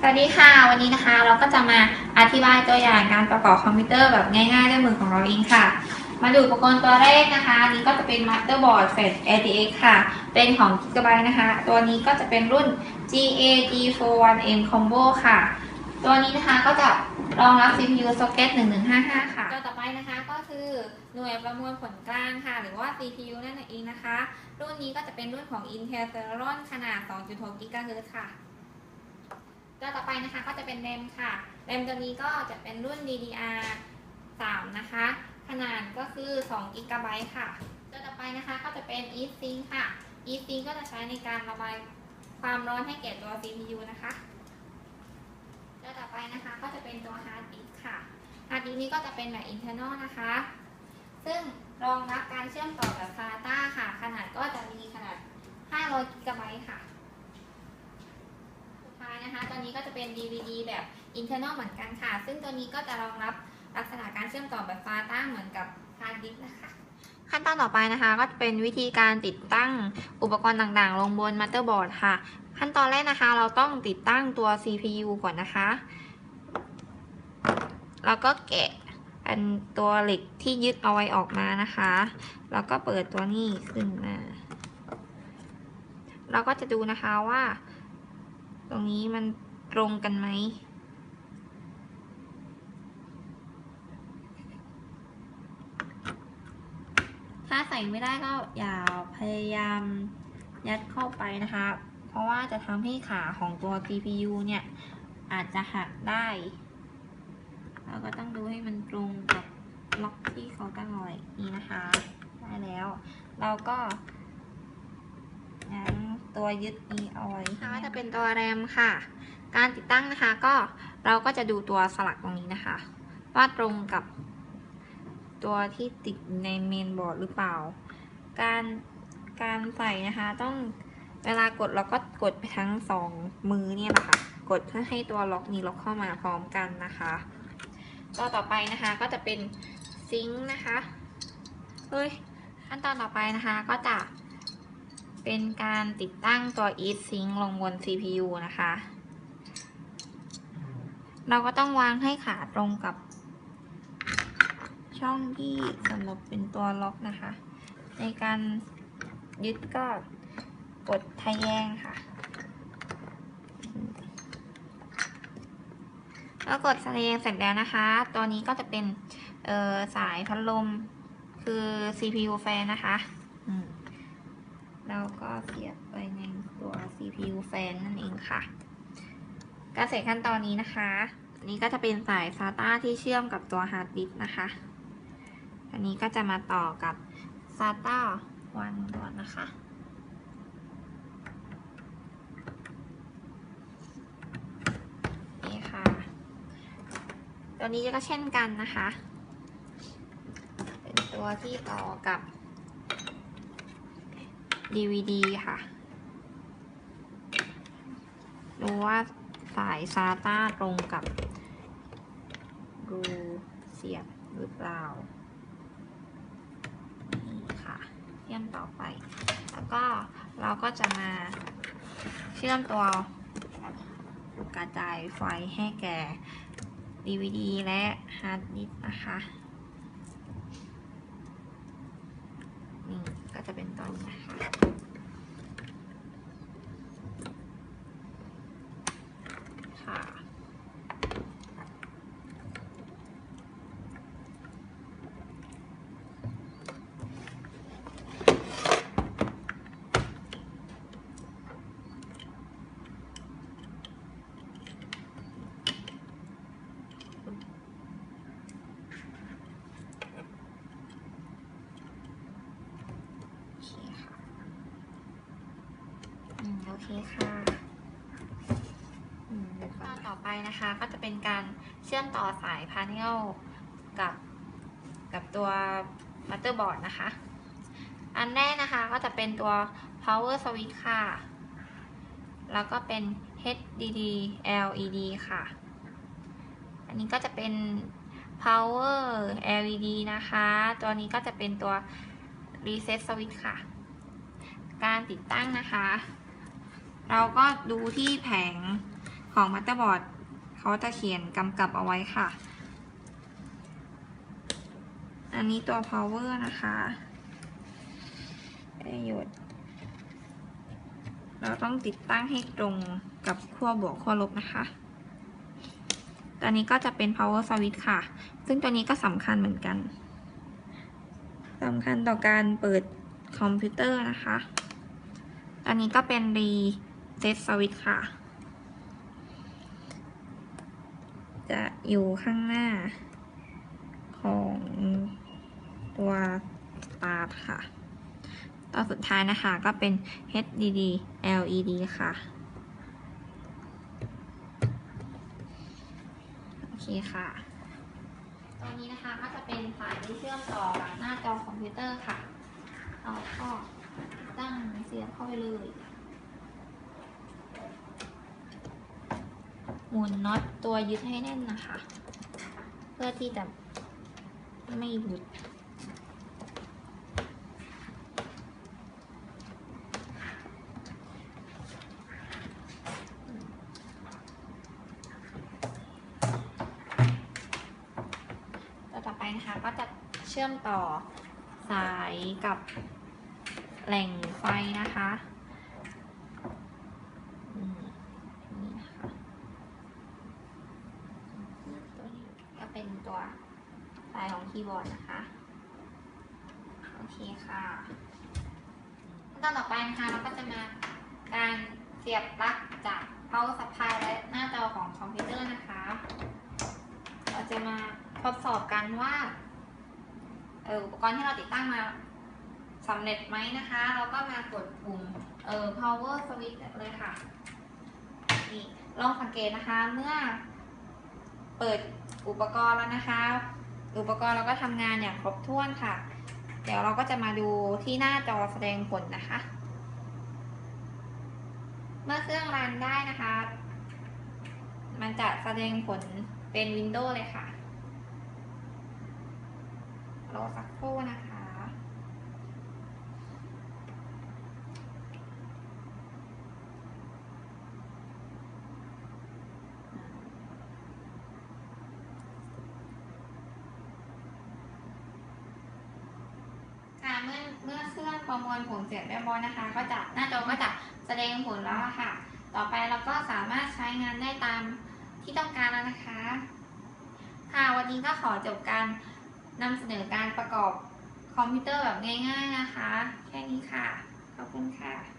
สวัสดีค่ะวันนี้นะคะเราก็จะมาอธิบายตัวอย่างการประกอบคอมพิวเตอร์แบบง่ายๆด้วยมือของเราเองค่ะ มาดูอุปกรณ์ตัวแรกนะคะอันนี้ก็จะเป็น Motherboard Flash ATX ค่ะ เป็นของ Gigabyte นะคะ ตัวนี้ก็จะเป็นรุ่น GAG41M Combo ค่ะ ตัวนี้นะคะก็จะรองรับ CPU socket 1155 ค่ะ ตัวต่อไปนะคะก็คือหน่วยประมวลผลกลางค่ะ หรือว่า CPU นั่นเองนะคะ รุ่นนี้ก็จะเป็นรุ่นของ Intel Celeron ขนาด 2.6 GHz ค่ะ ตัวต่อไปนะคะก็จะเป็นแรมค่ะแรมตัวนี้ก็จะเป็นรุ่น DDR 3 นะคะ ขนาดก็คือ2 g b ค่ะ ตัวต่อไปนะคะก็จะเป็น eSync ค่ะ eSync ก็จะใช้ในการระบายความร้อนให้แก่ตัว CPU นะคะตัวต่อไปนะคะก็จะเป็นตัว hard disk ค่ะ hard disk นี้ก็จะเป็นแบบ internal นะคะ ซึ่งรองรับการเชื่อมต่อแบบ SATA ค่ะ ขนาดก็จะมีขนาด500 g b ค่ะ นี้ก็จะเป็น DVD แบบ internal เหมือนกันค่ะ ซึ่งตัวนี้ก็จะรองรับลักษณะการเชื่อมต่อแบบ SATA เหมือนกับ hard disk นะคะ ขั้นตอนต่อไปนะคะ ก็จะเป็นวิธีการติดตั้งอุปกรณ์ต่างๆ ลงบน motherboard ค่ะ ขั้นตอนแรกนะคะ เราต้องติดตั้งตัว CPU ก่อนนะคะ แล้วก็แกะอันตัวเหล็กที่ยึดเอาไว้ออกมานะคะ แล้วก็เปิดตัวนี้ขึ้นมาเราก็จะดูนะคะว่า ตรงนี้มัน ตรงกันไหมถ้าใส่ไม่ได้ก็อย่าพยายามยัดเข้าไปนะคะ เพราะว่าจะทำให้ขาของตัว CPU เนี่ย อาจจะหักได้ เราก็ต้องดูให้มันตรงกับล็อกที่เขาตั้งเอาไว้นี่นะคะ ได้แล้ว เราก็งั้นตัวยึดนี้เอาไว้นะคะจะเป็นตัวแรมค่ะ การติดตั้งนะคะก็เราก็จะดูตัวสลักตรงนี้นะคะ ว่าตรงกับตัวที่ติดในเมนบอร์ดหรือเปล่า การการใส่นะคะต้องเวลากดเราก็กดไปทั้งสองมือเนี่ยแหละค่ะกดเพื่อให้ตัวล็อกนี้ล็อกเข้ามาพร้อมกันนะคะตัวต่อไปนะคะก็จะเป็นซิงค์นะคะเฮ้ยขั้นตอนต่อไปนะคะก็จะเป็นการติดตั้งตัว e s y n c ลงบน CPU นะคะ เราก็ต้องวางให้ขาตรงกับ ช่องที่สำหรับเป็นตัวล็อกนะคะ ในการยึดก็กดทะแยงค่ะ แล้วกดทะแยงเสร็จแล้วนะคะ ตัวนี้ก็จะเป็นเอ่อสายพัดลมคือ CPU แฟนนะคะอืมแล้วก็เสียบไปในตัว CPU แฟนนั่นเองค่ะ การเสร็จขั้นตอนนี้นะคะอันนี้ก็จะเป็นสาย SATA ที่เชื่อมกับตัวฮาร์ดดิสก์นะคะ อันนี้ก็จะมาต่อกับ SATA วันก่อนนะคะ นี่ค่ะ ตัวนี้ก็เช่นกันนะคะ เป็นตัวที่ต่อกับ DVD ค่ะ ดูว่า สาย SATA ตรงกับรูเสียบหรือเปล่านี่ค่ะเชื่อมต่อไป แล้วก็เราก็จะมาเชื่อมตัวกระจายไฟให้แก่ DVD และฮาร์ดดิสก์นะคะนี่ก็จะเป็นตัวนี้นะคะ โอเคค่ะ อืม โอเคค่ะ อืมเดี๋ยวก่อน ต่อไปนะคะ ก็จะเป็นการเชื่อมต่อสายพาเนลกับกับตัว motherboard นะคะ อันแรกนะคะก็จะเป็นตัว power switch ค่ะ แล้วก็เป็น HDD LED ค่ะ อันนี้ก็จะเป็น power LED นะคะ ตัวนี้ก็จะเป็นตัว reset switch ค่ะ การติดตั้งนะคะ เราก็ดูที่แผง ของมัตเตอร์บอร์ดเขาจะเขียนกำกับเอาไว้ค่ะ อันนี้ตัว power นะคะประโยชน์เราต้องติดตั้งให้ตรงกับขั้วบวกขั้วลบนะคะ ตัวนี้ก็จะเป็น power switch ค่ะ ซึ่งตัวนี้ก็สำคัญเหมือนกันสำคัญต่อการเปิดคอมพิวเตอร์นะคะ อันนี้ก็เป็น reset switch ค่ะ จะอยู่ข้างหน้า ของตัว start ค่ะตัวสุดท้ายนะคะก็เป็น HDD LED ค่ะ โอเคค่ะตรงนี้นะคะก็จะเป็นสายที่เชื่อมต่อกับหน้าจอคอมพิวเตอร์ค่ะเราก็ตั้งเสียบเข้าไปเลย หมุนน็อตตัวยึดให้แน่นนะคะ เพื่อที่จะไม่หลุด ตัวต่อไปนะคะก็จะเชื่อมต่อสายกับแหล่งไฟนะคะอืมนี่นะคะตัวนี้ก็เป็น ตัวสายของคีย์บอร์ดนะคะ โอเคค่ะขั้นตอนต่อไปนะคะเราก็จะมาการเสียบปลั๊กจาก power supply และหน้าจอของคอมพิวเตอร์นะคะ เราจะมาทดสอบกันว่าอุปกรณ์ที่เราติดตั้งมาสำเร็จไหมนะคะ เราก็มากดปุ่มเอ่อ power switch เลยค่ะนี่ลองสังเกตนะคะ เมื่อเปิด อุปกรณ์แล้วนะคะ อุปกรณ์เราก็ทำงานอย่างครบถ้วนค่ะ เดี๋ยวเราก็จะมาดูที่หน้าจอแสดงผลนะคะ เมื่อเครื่องรันได้นะคะ มันจะแสดงผลเป็นวินโดว์เลยค่ะรอสักครู่นะคะค่ะเมื่อเมื่อเครื่อง ประมวลผลเสร็จเรียบร้อยนะคะ ก็จะหน้าจอก็จะแสดงผลแล้วค่ะ ต่อไปเราก็สามารถใช้งานได้ตามที่ต้องการแล้วนะคะ ค่ะวันนี้ก็ขอจบการนำเสนอการประกอบคอมพิวเตอร์แบบง่าย ๆนะคะ แค่นี้ค่ะ ขอบคุณค่ะ